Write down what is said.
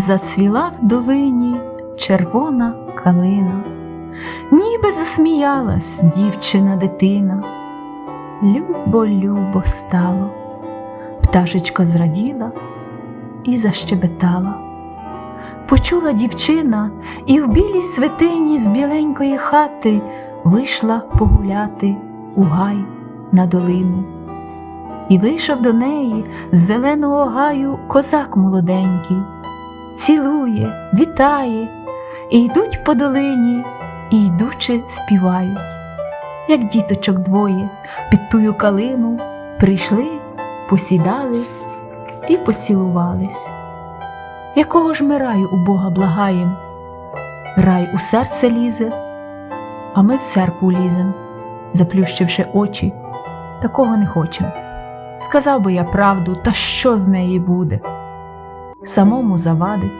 Зацвіла в долині червона калина, ніби засміялась дівчина дитина. Любо, любо стало, пташечка зраділа і защебетала. Почула дівчина і в білій святині з біленької хати вийшла погуляти у гай на долину. І вийшов до неї з зеленого гаю козак молоденький, цілує, вітає, і йдуть по долині, і йдучи співають, як діточок двоє під тую калину прийшли, посідали і поцілувались. Якого ж ми раю у Бога благаєм? Рай у серце лізе, а ми в церкву лізем, заплющивши очі, такого не хочем. Сказав би я правду, та що з неї буде? Самому завадить.